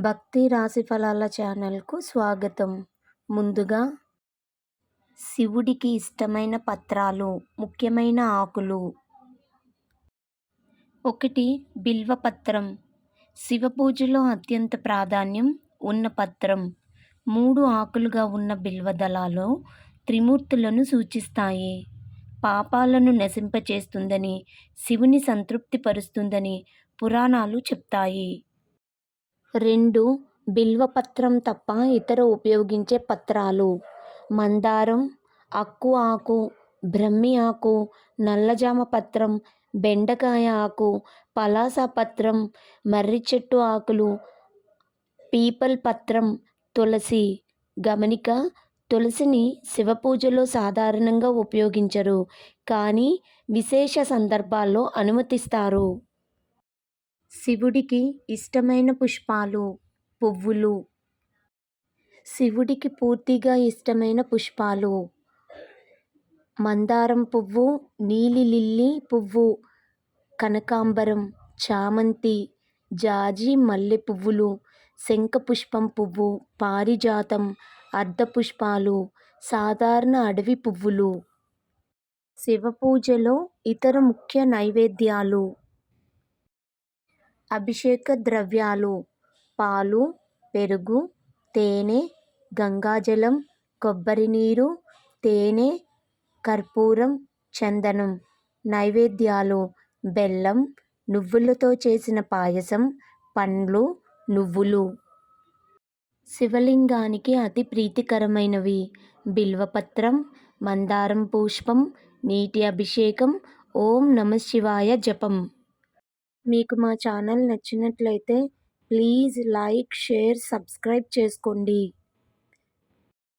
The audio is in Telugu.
భక్తి రాశి ఫలాల ఛానల్కు స్వాగతం. ముందుగా శివుడికి ఇష్టమైన పత్రాలు ముఖ్యమైన ఆకులు. ఒకటి బిల్వపత్రం శివ పూజలో అత్యంత ప్రాధాన్యం ఉన్న పత్రం. మూడు ఆకులుగా ఉన్న బిల్వదళాలు త్రిమూర్తులను సూచిస్తాయి. పాపాలను నశింపచేస్తుందని శివుని సంతృప్తిపరుస్తుందని పురాణాలు చెప్తాయి. రెండు బిల్వపత్రం తప్ప ఇతర ఉపయోగించే పత్రాలు. మందారం అక్కు ఆకు బ్రహ్మి ఆకు నల్లజామ పత్రం బెండకాయ ఆకు పలాస పత్రం మర్రి చెట్టు ఆకులు పీపల్ పత్రం తులసి. గమనిక తులసిని శివ పూజలో సాధారణంగా ఉపయోగించరు కానీ విశేష సందర్భాల్లో అనుమతిస్తారు. శివుడికి ఇష్టమైన పుష్పాలు పువ్వులు. శివుడికి పూర్తిగా ఇష్టమైన పుష్పాలు. మందారం పువ్వు నీలి లిల్లీ పువ్వు కనకాంబరం చామంతి జాజి మల్లె పువ్వులు శంఖపుష్పం పువ్వు పారిజాతం అర్ధపుష్పాలు సాధారణ అడవి పువ్వులు. శివ పూజలో ఇతర ముఖ్య నైవేద్యాలు అభిషేక ద్రవ్యాలు. పాలు పెరుగు తేనె గంగాజలం కొబ్బరి నీరు తేనె కర్పూరం చందనం నైవేద్యాలు బెల్లం నువ్వులతో చేసిన పాయసం పండ్లు నువ్వులు. శివలింగానికి అతి ప్రీతికరమైనవి. బిల్వపత్రం మందారం పుష్పం నీటి అభిషేకం ఓం నమ శివాయ జపం. మీకు మా ఛానల్ నచ్చినట్లయితే ప్లీజ్ లైక్ షేర్ సబ్స్క్రైబ్ చేసుకోండి.